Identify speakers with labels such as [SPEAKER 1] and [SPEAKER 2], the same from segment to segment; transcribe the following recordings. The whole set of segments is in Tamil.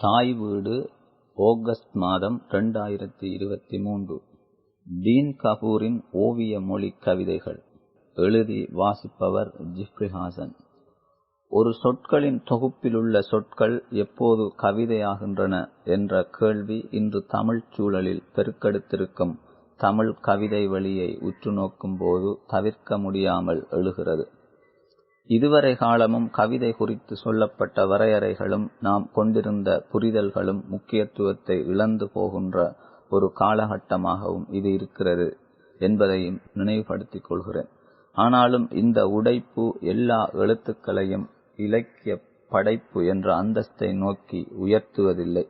[SPEAKER 1] தாய் வீடு ஆகஸ்ட் மாதம் ரெண்டாயிரத்தி இருபத்தி மூன்று. டீன் கபூரின் ஓவிய மொழி கவிதைகள். எழுதி வாசிப்பவர் ஜிப்ரி ஹாசன். ஒரு சொற்களின் தொகுப்பிலுள்ள சொற்கள் எப்போது கவிதையாகின்றன என்ற கேள்வி இன்று தமிழ்ச் சூழலில் பெருக்கெடுத்திருக்கும். தமிழ் கவிதை வழியை உற்று நோக்கும் போது தவிர்க்க முடியாமல் எழுகிறது. இதுவரை காலமும் கவிதை குறித்து சொல்லப்பட்ட வரையறைகளும் நாம் கொண்டிருந்த புரிதல்களும் முக்கியத்துவத்தை இழந்து போகின்ற ஒரு காலகட்டமாகவும் இது இருக்கிறது என்பதையும் நினைவுபடுத்திக் கொள்கிறேன். ஆனாலும் இந்த உடைப்பு எல்லா எழுத்துக்களையும் இலக்கிய படைப்பு என்ற அந்தஸ்தை நோக்கி உயர்த்துவதில்லை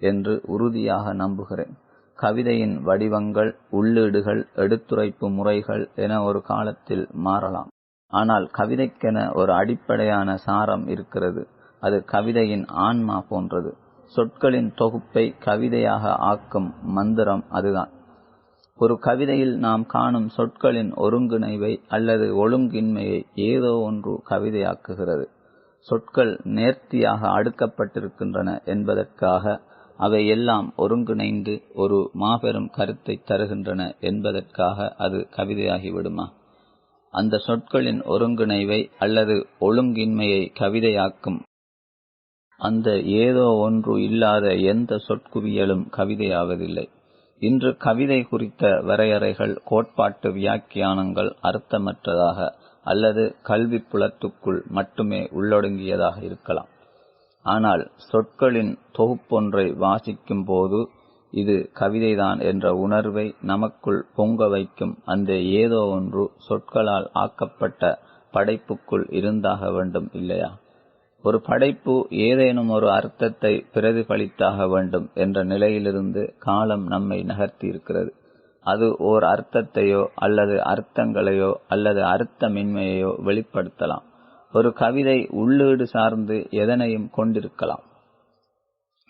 [SPEAKER 1] என்று உறுதியாக நம்புகிறேன். கவிதையின் வடிவங்கள் உள்ளீடுகள் எடுத்துரைப்பு முறைகள் என ஒரு காலத்தில் மாறலாம். ஆனால் கவிதைக்கென ஒரு அடிப்படையான சாரம் இருக்கிறது. அது கவிதையின் ஆன்மா போன்றது. சொற்களின் தொகுப்பை கவிதையாக ஆக்கும் மந்திரம் அதுதான். ஒரு கவிதையில் நாம் காணும் சொற்களின் ஒருங்கிணைவை அல்லது ஒழுங்கின்மையை ஏதோ ஒன்று கவிதையாக்குகிறது. சொற்கள் நேர்த்தியாக அடுக்கப்பட்டிருக்கின்றன என்பதற்காக அவை எல்லாம் ஒருங்கிணைந்து ஒரு மாபெரும் கருத்தை தருகின்றன என்பதற்காக அது கவிதையாகிவிடுமா அந்த சொற்களின் ஒருங்கிணைவை அல்லது ஒழுங்கின்மையை கவிதையாக்கும். அந்த ஏதோ ஒன்று இல்லாத எந்த சொற்குவியலும் கவிதையாவதில்லை. இன்று கவிதை குறித்த வரையறைகள் கோட்பாட்டு வியாக்கியானங்கள் அர்த்தமற்றதாக அல்லது கல்வி புலத்துக்குள் மட்டுமே உள்ளடங்கியதாக இருக்கலாம். ஆனால் சொற்களின் தொகுப்பொன்றை வாசிக்கும் போது இது கவிதைதான் என்ற உணர்வை நமக்குள் பொங்க வைக்கும். அந்த ஏதோ ஒன்று சொற்களால் ஆக்கப்பட்ட படைப்புக்குள் இருந்தாக வேண்டும் இல்லையா? ஒரு படைப்பு ஏதேனும் ஒரு அர்த்தத்தை பிரதிபலித்தாக வேண்டும் என்ற நிலையிலிருந்து காலம் நம்மை நகர்த்தி இருக்கிறது அது ஓர் அர்த்தத்தையோ அல்லது அர்த்தங்களையோ அல்லது அர்த்தமின்மையையோ வெளிப்படுத்தலாம். ஒரு கவிதை உள்ளீடு சார்ந்து எதனையும் கொண்டிருக்கலாம்.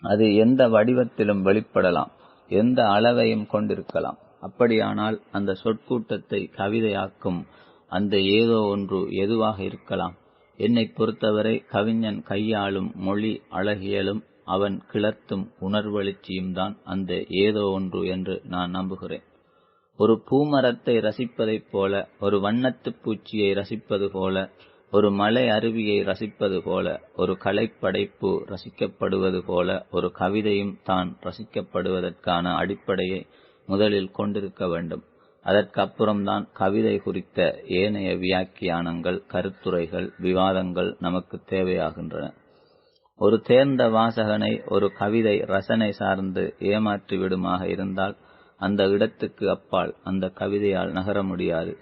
[SPEAKER 1] அது எந்த வடிவத்திலும் வெளிப்படலாம். எந்த அளவையும் கொண்டிருக்கலாம். அப்படியானால் அந்த சொற்கூட்டத்தை கவிதையாக்கும் அந்த ஏதோ ஒன்று எதுவாக இருக்கலாம். என்னை பொறுத்தவரை கவிஞன் கையாளும் மொழி அழகியலும் அவன் கிளர்த்தும் உணர்வெழுச்சியும் தான் அந்த ஏதோ ஒன்று என்று நான் நம்புகிறேன். ஒரு பூமரத்தை ரசிப்பதைப் போல ஒரு வண்ணத்துப் பூச்சியை ரசிப்பது போல ஒரு மலை அருவியை ரசிப்பது போல ஒரு கலைப்படைப்பு ரசிக்கப்படுவது போல ஒரு கவிதையும் தான் ரசிக்கப்படுவதற்கான அடிப்படையை முதலில் கொண்டிருக்க வேண்டும். அதற்கப்புறம்தான் கவிதை குறித்த ஏனைய வியாக்கியானங்கள் கருத்துரைகள் விவாதங்கள் நமக்கு தேவையாகின்றன. ஒரு தேர்ந்த வாசகனை ஒரு கவிதை ரசனை சார்ந்து ஏமாற்றி விடுமாக இருந்தால் அந்த இடத்துக்கு அப்பால் அந்த கவிதையால் நகர முடியாது.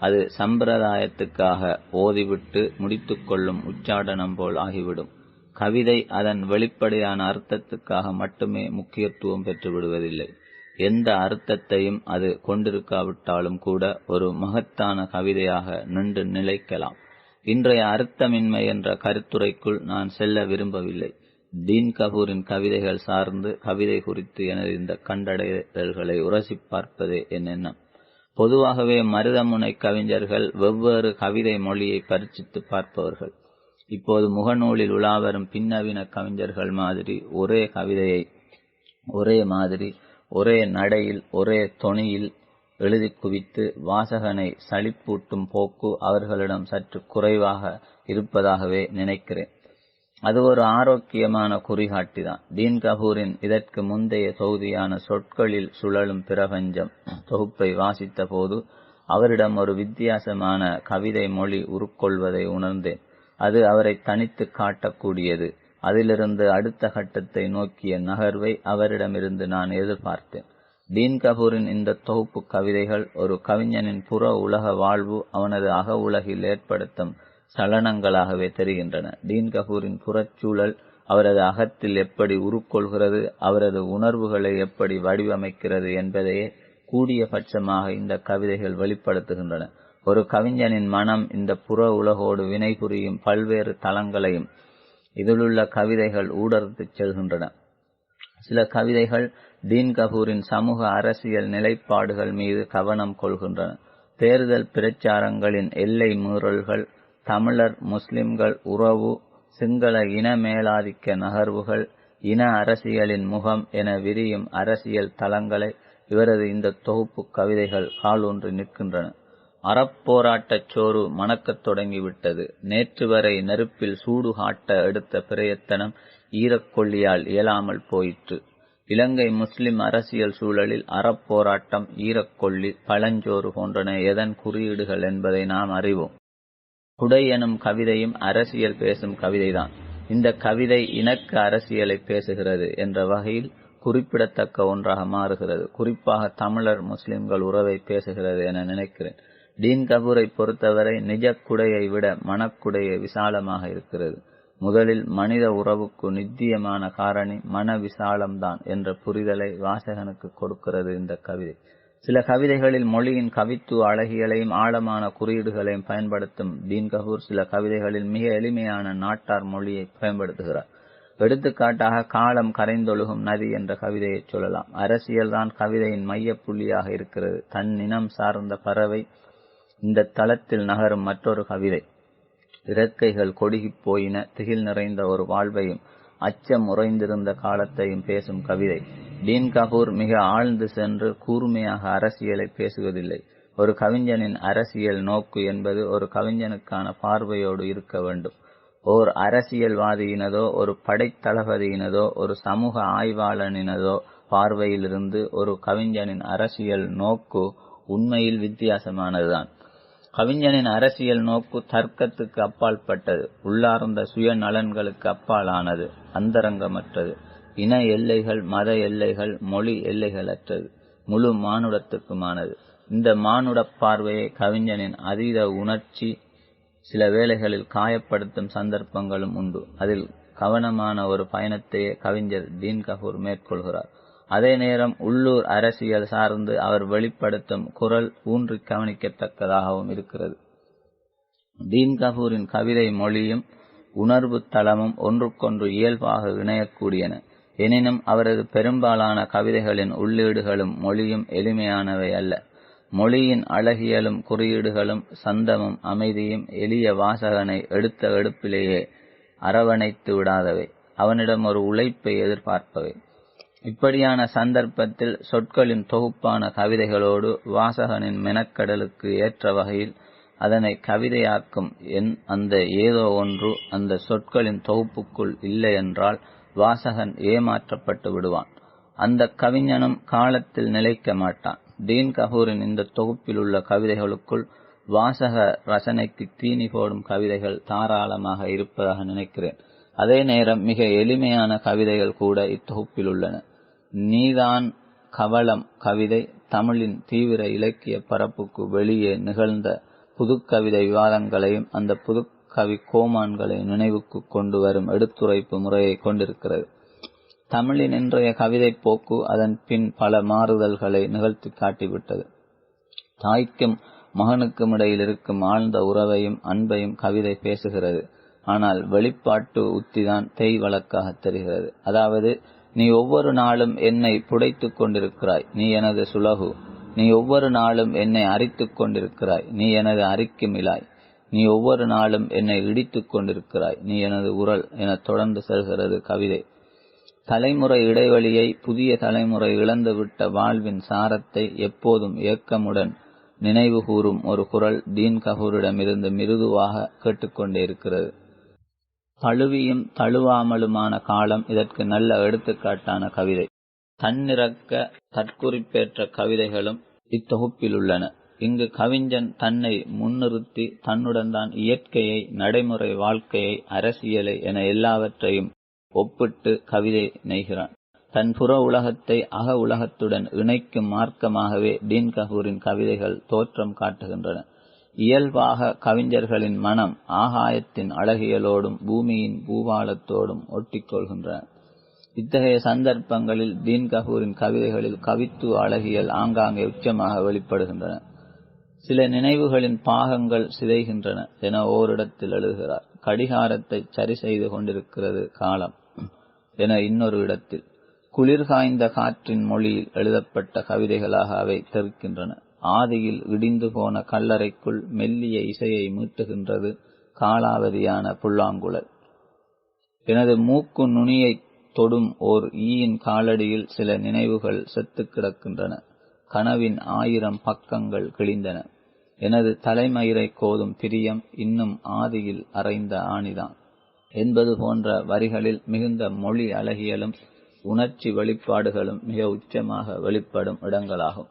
[SPEAKER 1] அது சம்பிரதாயத்துக்காக ஓதிவிட்டு முடித்துக்கொள்ளும் உச்சாடனம் போல் ஆகிவிடும். கவிதை அதன் வெளிப்படையான அர்த்தத்துக்காக மட்டுமே முக்கியத்துவம் பெற்றுவிடுவதில்லை. எந்த அர்த்தத்தையும் அது கொண்டிருக்காவிட்டாலும் கூட ஒரு மகத்தான கவிதையாக நின்று நிலைக்கலாம். இன்றைய அர்த்தமின்மை என்ற கருத்துரைக்குள் நான் செல்ல விரும்பவில்லை. தீன் கபூரின் கவிதைகள் சார்ந்து கவிதை குறித்து எனது இந்த கண்டடைதல்களை உரசி பார்ப்பதே என் எண்ணம். பொதுவாகவே மருதமுனை கவிஞர்கள் வெவ்வேறு கவிதை மொழியை பரிச்சித்து பார்ப்பவர்கள். இப்போது முகநூலில் உலாவரும் பின்னவீன கவிஞர்கள் மாதிரி ஒரே கவிதையை ஒரே மாதிரி ஒரே நடையில் ஒரே தொனியில் எழுதி குவித்து வாசகனை சளிப்பூட்டும் போக்கு அவர்களிடம் சற்று குறைவாக இருப்பதாகவே நினைக்கிறேன். அது ஒரு ஆரோக்கியமான குறிகாட்டிதான். தீன் கபூரின் இதற்கு முந்தைய தொகுதியான சொற்களில் சுழலும் பிரபஞ்சம் தொகுப்பை வாசித்த போது அவரிடம் ஒரு வித்தியாசமான கவிதை மொழி உருக்கொள்வதை உணர்ந்தேன். அது அவரை தனித்து காட்டக்கூடியது. அதிலிருந்து அடுத்த கட்டத்தை நோக்கிய நகர்வை அவரிடமிருந்து நான் எதிர்பார்த்தேன். டீன் கபூரின் இந்த தொகுப்பு கவிதைகள் ஒரு கவிஞனின் புற உலக வாழ்வு அவனது அக உலகில் ஏற்படுத்தும் சலனங்களாகவே தெரிகின்றன. டீன் கபூரின் புறச்சூழல் அவரது அகத்தில் எப்படி உருக்கொள்கிறது அவரது உணர்வுகளை எப்படி வடிவமைக்கிறது என்பதையே கூடிய பட்சமாக இந்த கவிதைகள் வெளிப்படுத்துகின்றன. ஒரு கவிஞனின் மனம் இந்த புற உலகோடு வினைபுரியும் பல்வேறு தளங்களையும் இதிலுள்ள கவிதைகள் ஊடறுத்துச் செல்கின்றன. சில கவிதைகள் டீன் கபூரின் சமூக அரசியல் நிலைப்பாடுகள் மீது கவனம் கொள்கின்றன. தேர்தல் பிரச்சாரங்களின் எல்லை மீறல்கள் தமிழர் முஸ்லிம்கள் உறவு சிங்கள இன மேலாதிக்க நகர்வுகள் இன அரசியலின் முகம் என விரியும் அரசியல் தளங்களை இவரது இந்த தொகுப்பு கவிதைகள் காலூன்றி நிற்கின்றன. அறப்போராட்டச் சோறு மணக்கத் தொடங்கிவிட்டது. நேற்று வரை நெருப்பில் சூடு காட்ட எடுத்த பிரயத்தனம் ஈரக்கொல்லியால் இயலாமல் போயிற்று. இலங்கை முஸ்லிம் அரசியல் சூழலில் அறப்போராட்டம் ஈரக்கொல்லி பழஞ்சோறு போன்றன எதன் குறியீடுகள் என்பதை நாம் அறிவோம். குடை எனும் கவிதையும் அரசியல் பேசும் கவிதைதான். இந்த கவிதை இணக்க அரசியலை பேசுகிறது என்ற வகையில் குறிப்பிடத்தக்க ஒன்றாக மாறுகிறது. குறிப்பாக தமிழர் முஸ்லிம்கள் உறவை பேசுகிறது என நினைக்கிறேன். டீன் கபூரை பொறுத்தவரை நிஜ குடையை விட மனக்குடையை விசாலமாக இருக்கிறது. முதலில் மனித உறவுக்கு நித்தியமான காரணி மன விசாலம்தான் என்ற புரிதலை வாசகனுக்கு கொடுக்கிறது இந்த கவிதை. சில கவிதைகளில் மொழியின் கவித்துவ அழகியலையும் ஆழமான குறியீடுகளையும் பயன்படுத்தும் டீன் கபூர் சில கவிதைகளில் மிக எளிமையான நாட்டார் மொழியை பயன்படுத்துகிறார். எடுத்துக்காட்டாக காலம் கரைந்தொழுகும் நதி என்ற கவிதையை சொல்லலாம். அரசியல்தான் கவிதையின் மைய புள்ளியாக இருக்கிறது. தன் இனம் சார்ந்த பறவை இந்த தளத்தில் நகரும் மற்றொரு கவிதை. இறக்கைகள் கொடுகிப் போயின திகில் நிறைந்த ஒரு வாழ்வையும் அச்சம் உறைந்திருந்த காலத்தையும் பேசும் கவிதை. டீன் கபூர் மிக ஆழ்ந்து சென்று கூர்மையாக அரசியலை பேசுவதில்லை. ஒரு கவிஞனின் அரசியல் நோக்கு என்பது ஒரு கவிஞனுக்கான பார்வையோடு இருக்க வேண்டும். ஓர் அரசியல்வாதியினதோ ஒரு படைத்தளபதியினதோ ஒரு சமூக ஆய்வாளனினதோ பார்வையிலிருந்து ஒரு கவிஞனின் அரசியல் நோக்கு உண்மையில் வித்தியாசமானதுதான். கவிஞனின் அரசியல் நோக்கு தர்க்கத்துக்கு அப்பாற்பட்டது உள்ளார்ந்த சுயநலன்களுக்கு அப்பாலானது அந்தரங்கமற்றது. இன எல்லைகள் மத எல்லைகள் மொழி எல்லைகளற்றது. முழு மானுடத்துக்குமானது. இந்த மானுட பார்வையை கவிஞனின் அதீத உணர்ச்சி சில வேளைகளில் காயப்படுத்தும் சந்தர்ப்பங்களும் உண்டு. அதில் கவனமான ஒரு பயணத்தையே கவிஞர் டீன் கபூர் மேற்கொள்கிறார். அதே நேரம் உள்ளூர் அரசியல் சார்ந்து அவர் வெளிப்படுத்தும் குரல் ஊன்றி கவனிக்கத்தக்கதாகவும் இருக்கிறது. டீன் கபூரின் கவிதை மொழியும் உணர்வு தளமும் ஒன்றுக்கொன்று இயல்பாக இணையக்கூடியன. எனினும் அவரது பெரும்பாலான கவிதைகளின் உள்ளீடுகளும் மொழியும் எளிமையானவை அல்ல. மொழியின் அழகியலும் குறியீடுகளும் சந்தமும் அமைதியும் எளிய வாசகனை எடுத்த எடுப்பிலேயே அரவணைத்து விடாதவை. அவனிடம் ஒரு உழைப்பை எதிர்பார்ப்பவை. இப்படியான சந்தர்ப்பத்தில் சொற்களின் தொகுப்பான கவிதைகளோடு வாசகனின் மெனக்கடலுக்கு ஏற்ற வகையில் அதனை கவிதையாக்கும் என் அந்த ஏதோ ஒன்று அந்த சொற்களின் தொகுப்புக்குள் இல்லை என்றால் வாசகன் ஏமாற்றப்பட்டு விடுவான். அந்த கவிஞனும் காலத்தில் நிலைக்க மாட்டான். டீன் கபூரின் இந்த தொகுப்பில் உள்ள கவிதைகளுக்குள் வாசக ரசனைக்கு தீனி போடும் கவிதைகள் தாராளமாக இருப்பதாக நினைக்கிறேன். அதே நேரம் மிக எளிமையான கவிதைகள் கூட இத்தொகுப்பில் உள்ளன நீதான் கவலம் கவிதை தமிழின் தீவிர இலக்கிய பரப்புக்கு வெளியே நிகழ்ந்த புதுக்கவிதை விவாதங்களையும் அந்த புது கவி கோமான்களை நினைவுக்கு கொண்டு வரும் எடுத்துரைப்பு முறையை கொண்டிருக்கிறது. தமிழின் இன்றைய கவிதை போக்கு அதன் பின் பல மாறுதல்களை நிகழ்த்தி காட்டிவிட்டது. தாய்க்கும் மகனுக்கும் இடையில் இருக்கும் ஆழ்ந்த உறவையும் அன்பையும் கவிதை பேசுகிறது. ஆனால் வெளிப்பாட்டு உத்திதான் தேய் வழக்காக தெரிகிறது. அதாவது நீ ஒவ்வொரு நாளும் என்னை புடைத்துக் கொண்டிருக்கிறாய். நீ எனது சுலகு. நீ ஒவ்வொரு நாளும் என்னை அரித்துக் கொண்டிருக்கிறாய். நீ எனது அரிக்கும் இலாய். நீ ஒவ்வொரு நாளும் என்னை இடித்துக் கொண்டிருக்கிறாய். நீ எனது உரல் என தொடர்ந்து செல்கிறது கவிதை. தலைமுறை இடைவெளியை புதிய தலைமுறை இழந்துவிட்ட வாழ்வின் சாரத்தை எப்போதும் ஏக்கமுடன் நினைவு கூறும் ஒரு குரல் தீன் கபூரிடமிருந்து மிருதுவாக கேட்டுக்கொண்டே இருக்கிறது. தழுவியும் தழுவாமலுமான காலம் இதற்கு நல்ல எடுத்துக்காட்டான கவிதை. தன்னிறக்க தற்குறிப்பேற்ற கவிதைகளும் இத்தொகுப்பில் உள்ளன. இங்கு கவிஞன் தன்னை முன்னிறுத்தி தன்னுடன் தான் இயற்கையை நடைமுறை வாழ்க்கையை அரசியலை என எல்லாவற்றையும் ஒப்பிட்டு கவிதை நெய்கிறான். தன் புற உலகத்தை அக உலகத்துடன் இணைக்கும் மார்க்கமாகவே டீன் கபூரின் கவிதைகள் தோற்றம் காட்டுகின்றன. இயல்பாக கவிஞர்களின் மனம் ஆகாயத்தின் அழகியலோடும் பூமியின் பூபாலத்தோடும் ஒட்டிக்கொள்கின்றன. இத்தகைய சந்தர்ப்பங்களில் டீன் கபூரின் கவிதைகளில் கவித்துவ அழகியல் ஆங்காங்கே உச்சமாக வெளிப்படுகின்றன. சில நினைவுகளின் பாகங்கள் சிதைகின்றன என ஓரிடத்தில் எழுதுகிறார். கடிகாரத்தை சரி செய்து கொண்டிருக்கிறது காலம் என இன்னொரு இடத்தில். குளிர்காய்ந்த காற்றின் மொழியில் எழுதப்பட்ட கவிதைகளாக அவை தெரிக்கின்றன ஆதியில் இடிந்து போன கல்லறைக்குள் மெல்லிய இசையை மீட்டுகின்றது காலாவதியான புல்லாங்குழல். எனது மூக்கு நுனியை தொடும் ஓர் ஈயின் காலடியில் சில நினைவுகள் செத்து கிடக்கின்றன. கனவின் ஆயிரம் பக்கங்கள் கிழிந்தன. எனது தலைமயிரை கோதும் பிரியம் இன்னும் ஆதியில் அறைந்த ஆணிதான். என்பது போன்ற வரிகளில் மிகுந்த மொழி அழகியலும் உணர்ச்சி வெளிப்பாடுகளும் மிக உச்சமாக வெளிப்படும் இடங்களாகும்.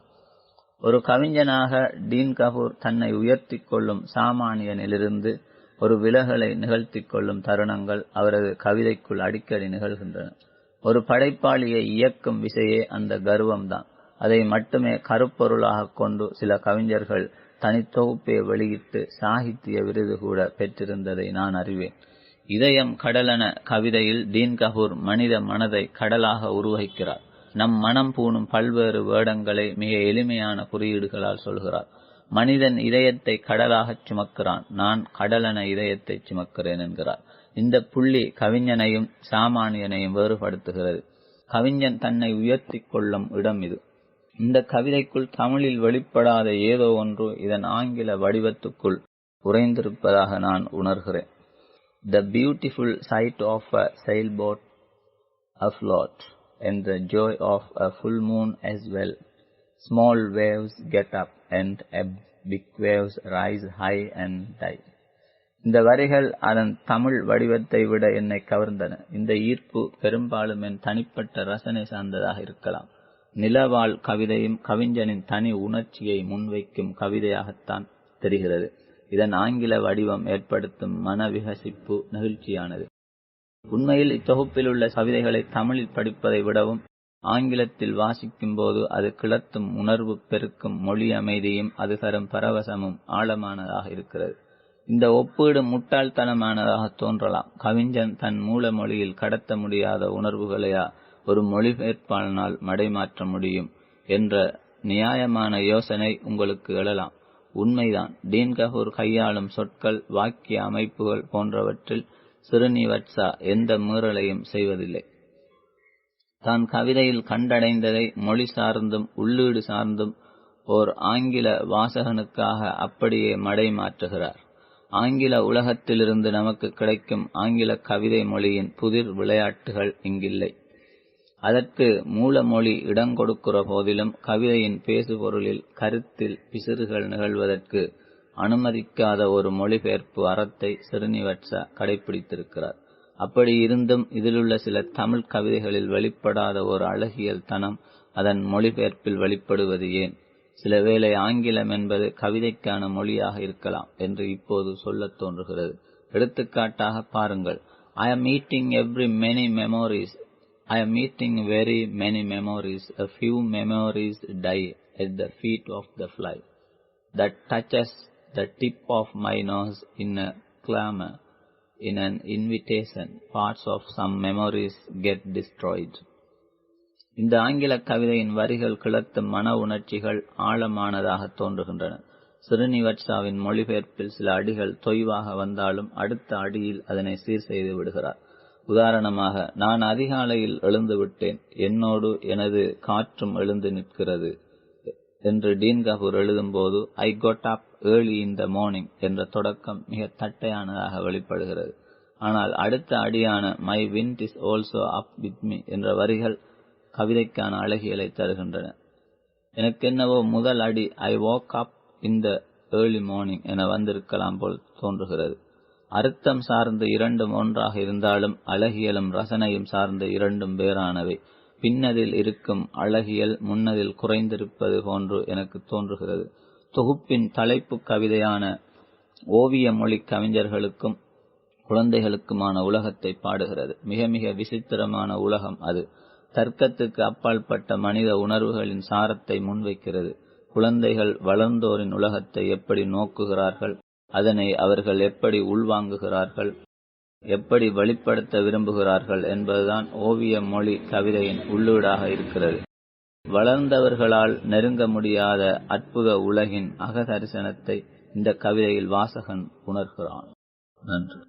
[SPEAKER 1] ஒரு கவிஞனாக டீன் கபூர் தன்னை உயர்த்தி கொள்ளும் சாமானியனிலிருந்து ஒரு விலகலை நிகழ்த்தி கொள்ளும் தருணங்கள் அவரது கவிதைக்குள் அடிக்கடி நிகழ்கின்றன. ஒரு படைப்பாளியை இயக்கும் விசையே அந்த கர்வம்தான். அதை மட்டுமே கருப்பொருளாக கொண்டு சில கவிஞர்கள் தனித்தொகுப்பை வெளியிட்டு சாகித்ய விருது கூட பெற்றிருந்ததை நான் அறிவேன். இதயம் கடலென கவிதையில் டீன் கபூர் மனித மனதை கடலாக உருவகிக்கிறார். நம் மனம் பூணும் பல்வேறு வேடங்களை மிக எளிமையான குறியீடுகளால் சொல்கிறார். மனிதன் இதயத்தை கடலாகச் சுமக்கிறான். நான் கடலென இதயத்தை சுமக்கிறேன் என்கிறார். இந்த புள்ளி கவிஞனையும் சாமானியனையும் வேறுபடுத்துகிறது. கவிஞன் தன்னை உயர்த்திக் கொள்ளும் இடம் இது. இந்த கவிதைக்குள் தமிழில் வெளிப்படாத ஏதோ ஒன்று இதன் ஆங்கில வடிவத்துக்குள் உறைந்திருப்பதாக நான் உணர்கிறேன் The beautiful sight of a sailboat afloat and the joy of a full moon as well. Small waves get up and big waves rise high and die. இந்த வரிகள் அதன் தமிழ் வடிவத்தை விட என்னை கவர்ந்தன இந்த ஈர்ப்பு பெரும்பாலும் என் தனிப்பட்ட ரசனை சார்ந்ததாக இருக்கலாம் நிலவாழ் கவிதையும் கவிஞனின் தனி உணர்ச்சியை முன்வைக்கும் கவிதையாகத்தான் தெரிகிறது. இதன் ஆங்கில வடிவம் ஏற்படுத்தும் மன விகசிப்பு நெகிழ்ச்சியானது. உண்மையில் இத்தொகுப்பில் உள்ள கவிதைகளை தமிழில் படிப்பதை விடவும் ஆங்கிலத்தில் வாசிக்கும் போது அது கிளத்தும் உணர்வு பெருக்கும் மொழி அமைதியும் அது தரும் பரவசமும் ஆழமானதாக இருக்கிறது. இந்த ஒப்பீடு முட்டாள்தனமானதாக தோன்றலாம். கவிஞன் தன் மூல மொழியில் கடத்த முடியாத உணர்வுகளையா ஒரு மொழிபெயர்ப்பாளனால் மடைமாற்ற முடியும் என்ற நியாயமான யோசனை உங்களுக்கு எழலாம். உண்மைதான். டீன் கபூர் கையாளும் சொற்கள் வாக்கிய அமைப்புகள் போன்றவற்றில் சிறுனிவட்சா எந்த மீறலையும் செய்வதில்லை. தான் கவிதையில் கண்டடைந்ததை மொழி சார்ந்தும் உள்ளீடு சார்ந்தும் ஓர் ஆங்கில வாசகனுக்காக அப்படியே மடை மாற்றுகிறார் ஆங்கில உலகத்திலிருந்து நமக்கு கிடைக்கும் ஆங்கில கவிதை மொழியின் புதிர் விளையாட்டுகள் இங்கில்லை. அதற்கு மூல மொழி இடம் கொடுக்கிற போதிலும் கவிதையின் பேசுபொருளில் கருத்தில் பிசிறுகள் நிகழ்வதற்கு அனுமதிக்காத ஒரு மொழிபெயர்ப்பு அறத்தை சிறுனிவட்சா கடைபிடித்திருக்கிறார் அப்படி இருந்தும் இதிலுள்ள சில தமிழ் கவிதைகளில் வெளிப்படாத ஒரு அழகியல் தனம் அதன் மொழிபெயர்ப்பில் வெளிப்படுவது ஏன்? சில வேளை ஆங்கிலம் என்பது கவிதைக்கான மொழியாக இருக்கலாம் என்று இப்போது சொல்லத் தோன்றுகிறது. எடுத்துக்காட்டாக பாருங்கள். I am meeting every many memories I am meeting very many memories. A few memories die at the feet of the fly that touches the tip of my nose in a clamor, in an invitation. Parts of some memories get destroyed. இந்த ஆங்கில கவிதையின் வரிகள் கிளத்து மன உணர்ச்சிகள் ஆழமானதாக தோன்றுகின்றன சிறுனிவட்சாவின் மொழிபெயர்ப்பில் சில அடிகள் தொய்வாக வந்தாலும் அடுத்த அடியில் அதனை சீர் செய்து விடுகிறார் உதாரணமாக நான் அதிகாலையில் எழுந்துவிட்டேன். என்னோடு எனது காற்றும் எழுந்து நிற்கிறது என்று டீன் கபூர் எழுதும்போது I got up early in the morning" என்ற தொடக்கம் மிக தட்டையானதாக வெளிப்படுகிறது. ஆனால் அடுத்த அடியான my wind is also up with me" என்ற வரிகள் கவிதைக்கான அழகியலை தருகின்றன. எனக்கென்னவோ முதல் அடி I walk up in the early morning என வந்திருக்கலாம் போல் தோன்றுகிறது. அர்த்தம் சார்ந்த இரண்டும் ஒன்றாக இருந்தாலும் அழகியலும் ரசனையும் சார்ந்த இரண்டும் வேறானவை. பின்னதில் இருக்கும் அழகியல் முன்னதில் குறைந்திருப்பது போன்று எனக்கு தோன்றுகிறது. தொகுப்பின் தலைப்பு கவிதையான ஓவிய மொழி கவிஞர்களுக்கும் குழந்தைகளுக்குமான உலகத்தை பாடுகிறது. மிக மிக விசித்திரமான உலகம் அது. தர்க்கத்துக்கு அப்பாற்பட்ட மனித உணர்வுகளின் சாரத்தை முன்வைக்கிறது. குழந்தைகள் வளர்ந்தோரின் உலகத்தை எப்படி நோக்குகிறார்கள்? அதனை அவர்கள் எப்படி உள்வாங்குகிறார்கள் எப்படி வெளிப்படுத்த விரும்புகிறார்கள் என்பதுதான் ஓவிய மொழி கவிதையின் உள்ளீடாக இருக்கிறது. வளர்ந்தவர்களால் நெருங்க முடியாத அற்புத உலகின் அகதரிசனத்தை இந்த கவிதையில் வாசகன் உணர்கிறான். நன்றி.